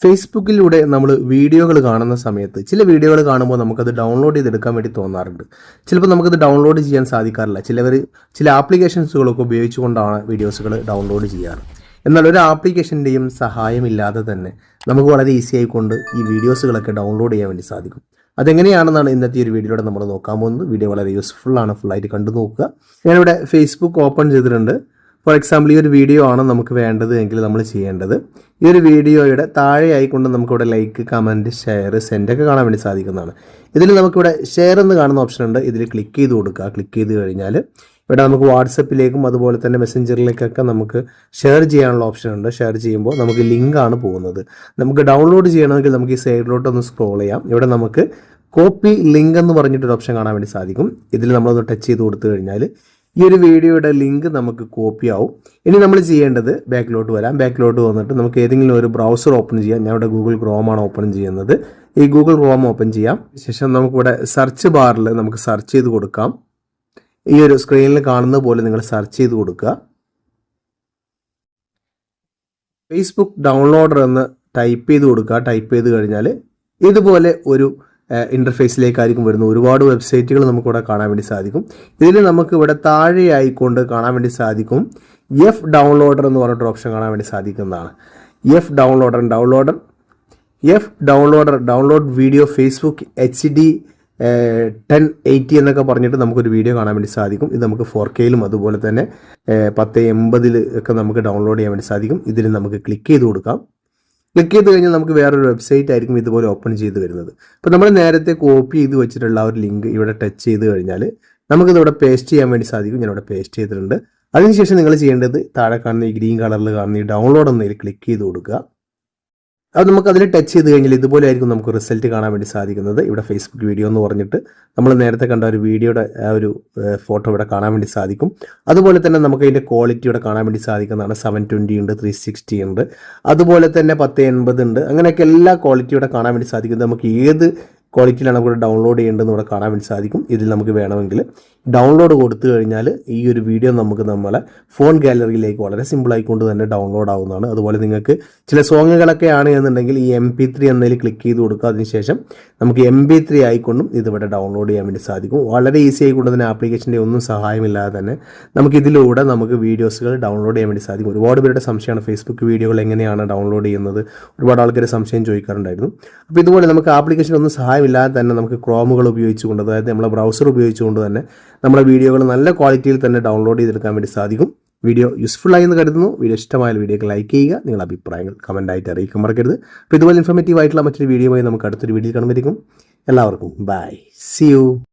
ഫേസ്ബുക്കിലൂടെ നമ്മൾ വീഡിയോകൾ കാണുന്ന സമയത്ത് ചില വീഡിയോകൾ കാണുമ്പോൾ നമുക്കത് ഡൗൺലോഡ് ചെയ്തെടുക്കാൻ വേണ്ടി തോന്നാറുണ്ട്. ചിലപ്പോൾ നമുക്കത് ഡൗൺലോഡ് ചെയ്യാൻ സാധിക്കാറില്ല. ചിലവർ ചില ആപ്ലിക്കേഷൻസുകളൊക്കെ ഉപയോഗിച്ചുകൊണ്ടാണ് വീഡിയോസുകൾ ഡൗൺലോഡ് ചെയ്യാറ്. എന്നാൽ ഒരു ആപ്ലിക്കേഷന്റെയും സഹായമില്ലാതെ തന്നെ നമുക്ക് വളരെ ഈസി ആയിക്കൊണ്ട് ഈ വീഡിയോസുകളൊക്കെ ഡൗൺലോഡ് ചെയ്യാൻ വേണ്ടി സാധിക്കും. അതെങ്ങനെയാണെന്നാണ് ഇന്നത്തെ ഒരു വീഡിയോയുടെ നമ്മൾ നോക്കാൻ പോകുന്നത്. വീഡിയോ വളരെ യൂസ്ഫുൾ ആണ്. ഫുള്ളായിട്ട് കണ്ടു നോക്കുക. ഞാനിവിടെ ഫേസ്ബുക്ക് ഓപ്പൺ ചെയ്തിട്ടുണ്ട്. ഫോർ എക്സാമ്പിൾ ഈ ഒരു വീഡിയോ ആണ് നമുക്ക് വേണ്ടത് എങ്കിൽ നമ്മൾ ചെയ്യേണ്ടത്. ഈ ഒരു വീഡിയോയുടെ താഴെ ആയിക്കൊണ്ട് നമുക്കിവിടെ ലൈക്ക് കമന്റ് ഷെയർ സെൻഡ് ഒക്കെ കാണാൻ വേണ്ടി സാധിക്കുന്നതാണ്. ഇതിൽ നമുക്കിവിടെ ഷെയർ എന്ന് കാണുന്ന ഓപ്ഷൻ ഉണ്ട്. ഇതിൽ ക്ലിക്ക് ചെയ്ത് കൊടുക്കുക. ക്ലിക്ക് ചെയ്ത് കഴിഞ്ഞാൽ ഇവിടെ നമുക്ക് വാട്സപ്പിലേക്കും അതുപോലെ തന്നെ മെസ്സഞ്ചറിലേക്കൊക്കെ നമുക്ക് ഷെയർ ചെയ്യാനുള്ള ഓപ്ഷൻ ഉണ്ട്. ഷെയർ ചെയ്യുമ്പോൾ നമുക്ക് ലിങ്കാണ് പോകുന്നത്. നമുക്ക് ഡൗൺലോഡ് ചെയ്യണമെങ്കിൽ നമുക്ക് ഈ സൈഡിലോട്ട് ഒന്ന് സ്ക്രോൾ ചെയ്യാം. ഇവിടെ നമുക്ക് കോപ്പി ലിങ്ക് എന്ന് പറഞ്ഞിട്ടൊരു ഓപ്ഷൻ കാണാൻ വേണ്ടി സാധിക്കും. ഇതിൽ നമ്മളൊന്ന് ടച്ച് ചെയ്ത് കൊടുത്തു കഴിഞ്ഞാൽ ഈ ഒരു വീഡിയോയുടെ ലിങ്ക് നമുക്ക് കോപ്പി ആവും. ഇനി നമ്മൾ ചെയ്യേണ്ടത് ബാക്കിലോട്ട് വരാം. ബാക്കിലോട്ട് വന്നിട്ട് നമുക്ക് ഏതെങ്കിലും ഒരു ബ്രൗസർ ഓപ്പൺ ചെയ്യാം. ഞാൻ ഇവിടെ ഗൂഗിൾ ക്രോം ആണ് ഓപ്പൺ ചെയ്യുന്നത്. ഈ ഗൂഗിൾ ക്രോം ഓപ്പൺ ചെയ്യാം. ശേഷം നമുക്കിവിടെ സെർച്ച് ബാറിൽ നമുക്ക് സെർച്ച് ചെയ്ത് കൊടുക്കാം. ഈ ഒരു സ്ക്രീനിൽ കാണുന്ന പോലെ നിങ്ങൾ സെർച്ച് ചെയ്ത് കൊടുക്കുക. ഫേസ്ബുക്ക് ഡൗൺലോഡർ എന്ന് ടൈപ്പ് ചെയ്ത് കൊടുക്കുക. ടൈപ്പ് ചെയ്ത് കഴിഞ്ഞാൽ ഇതുപോലെ ഒരു ഇന്റർഫേസിലേക്കായിരിക്കും വരുന്നത്. ഒരുപാട് വെബ്സൈറ്റുകൾ നമുക്കിവിടെ കാണാൻ വേണ്ടി സാധിക്കും. ഇതിൽ നമുക്ക് ഇവിടെ താഴെയായിക്കൊണ്ട് കാണാൻ വേണ്ടി സാധിക്കും. എഫ് ഡൗൺലോഡർ എന്ന് പറഞ്ഞിട്ട് ഓപ്ഷൻ കാണാൻ വേണ്ടി സാധിക്കുന്നതാണ്. F downloader downloader F downloader download video Facebook H D ten eighty എന്നൊക്കെ പറഞ്ഞിട്ട് നമുക്കൊരു വീഡിയോ കാണാൻ വേണ്ടി സാധിക്കും. ഇത് നമുക്ക് ഫോർ കെയിലും അതുപോലെ തന്നെ പത്ത് എൺപതിൽ ഒക്കെ നമുക്ക് ഡൗൺലോഡ് ചെയ്യാൻ വേണ്ടി സാധിക്കും. ഇതിൽ നമുക്ക് ക്ലിക്ക് ചെയ്ത് കൊടുക്കാം. ക്ലിക്ക് ചെയ്ത് കഴിഞ്ഞാൽ നമുക്ക് വേറൊരു വെബ്സൈറ്റ് ആയിരിക്കും ഇതുപോലെ ഓപ്പൺ ചെയ്ത് വരുന്നത്. അപ്പോൾ നമ്മൾ നേരത്തെ കോപ്പി ചെയ്ത് വെച്ചിട്ടുള്ള ആ ഒരു ലിങ്ക് ഇവിടെ ടച്ച് ചെയ്ത് കഴിഞ്ഞാൽ നമുക്കിത് ഇവിടെ പേസ്റ്റ് ചെയ്യാൻ വേണ്ടി സാധിക്കും. ഞാൻ ഇവിടെ പേസ്റ്റ് ചെയ്തിട്ടുണ്ട്. അതിനുശേഷം നിങ്ങൾ ചെയ്യേണ്ടത് താഴെ കാണുന്ന ഈ ഗ്രീൻ കളറിൽ കാണുന്ന ഈ ഡൗൺലോഡ് എന്നതിൽ ക്ലിക്ക് ചെയ്ത് കൊടുക്കുക. അത് നമുക്ക് അതിൽ ടച്ച് ചെയ്ത് കഴിഞ്ഞാൽ ഇതുപോലെ ആയിരിക്കും നമുക്ക് റിസൾട്ട് കാണാൻ വേണ്ടി സാധിക്കുന്നത്. ഇവിടെ ഫേസ്ബുക്ക് വീഡിയോ എന്ന് പറഞ്ഞിട്ട് നമ്മൾ നേരത്തെ കണ്ട ഒരു വീഡിയോയുടെ ആ ഒരു ഫോട്ടോ ഇവിടെ കാണാൻ വേണ്ടി സാധിക്കും. അതുപോലെ തന്നെ നമുക്ക് അതിന്റെ ക്വാളിറ്റി ഇവിടെ കാണാൻ വേണ്ടി സാധിക്കുന്നതാണ്. സെവൻ ട്വന്റി ഉണ്ട് ത്രീ സിക്സ്റ്റി ഉണ്ട്. അതുപോലെ തന്നെ പത്ത് എൺപത് ഉണ്ട്. അങ്ങനെയൊക്കെ എല്ലാ ക്വാളിറ്റി ഇവിടെ കാണാൻ വേണ്ടി സാധിക്കുന്നത് നമുക്ക് ഏത് ക്വാളിറ്റിയിലാണ് നമുക്ക് ഡൗൺലോഡ് ചെയ്യേണ്ടതെന്ന് ഇവിടെ കാണാൻ വേണ്ടി സാധിക്കും. ഇതിൽ നമുക്ക് വേണമെങ്കിൽ ഡൗൺലോഡ് കൊടുത്തു കഴിഞ്ഞാൽ ഈ ഒരു വീഡിയോ നമുക്ക് നമ്മളെ ഫോൺ ഗാലറിയിലേക്ക് വളരെ സിമ്പിളായിക്കൊണ്ട് തന്നെ ഡൗൺലോഡ് ആവുന്നതാണ്. അതുപോലെ നിങ്ങൾക്ക് ചില സോങ്ങുകളൊക്കെ ആണ് എന്നുണ്ടെങ്കിൽ ഈ എം പി ത്രീ എന്നതിൽ ക്ലിക്ക് ചെയ്ത് കൊടുക്കുക. അതിനുശേഷം നമുക്ക് എം പി ത്രീ ആയിക്കൊണ്ടും ഇതിവിടെ ഡൗൺലോഡ് ചെയ്യാൻ വേണ്ടി സാധിക്കും. വളരെ ഈസി ആയിക്കൊണ്ട് തന്നെ ആപ്ലിക്കേഷന്റെ ഒന്നും സഹായമില്ലാതെ തന്നെ നമുക്ക് ഇതിലൂടെ നമുക്ക് വീഡിയോസുകൾ ഡൗൺലോഡ് ചെയ്യാൻ വേണ്ടി സാധിക്കും. ഒരുപാട് പേരുടെ സംശയമാണ്. ഫേസ്ബുക്ക് വീഡിയോകൾ എങ്ങനെയാണ് ഡൗൺലോഡ് ചെയ്യുന്നത്? ഒരുപാട് ആൾക്കാർ സംശയം ചോദിക്കാറുണ്ടായിരുന്നു. അപ്പോൾ ഇതുപോലെ നമുക്ക് ആപ്ലിക്കേഷൻ ഒന്നും സഹായമില്ലാതെ തന്നെ നമുക്ക് ക്രോമുകൾ ഉപയോഗിച്ചുകൊണ്ട് അതായത് നമ്മളെ ബ്രൗസർ ഉപയോഗിച്ചുകൊണ്ട് തന്നെ നമ്മുടെ വീഡിയോകൾ നല്ല ക്വാളിറ്റിയിൽ തന്നെ ഡൗൺലോഡ് ചെയ്തെടുക്കാൻ വേണ്ടി സാധിക്കും. വീഡിയോ യൂസ്ഫുൾ ആയി എന്ന് കരുതുന്നു. വീഡിയോ ഇഷ്ടമായ വീഡിയോക്ക് ലൈക്ക് ചെയ്യുക. നിങ്ങളുടെ അഭിപ്രായങ്ങൾ കമന്റ് ആയിട്ട് അറിയിക്കാൻ മറക്കരുത്. അപ്പോൾ ഇതുപോലെ ഇൻഫോർമേറ്റീവ് ആയിട്ടുള്ള മറ്റൊരു വീഡിയോയുമായി നമുക്ക് അടുത്തൊരു വീഡിയോ കാണുമായിരിക്കും എല്ലാവർക്കും ബൈ സി യു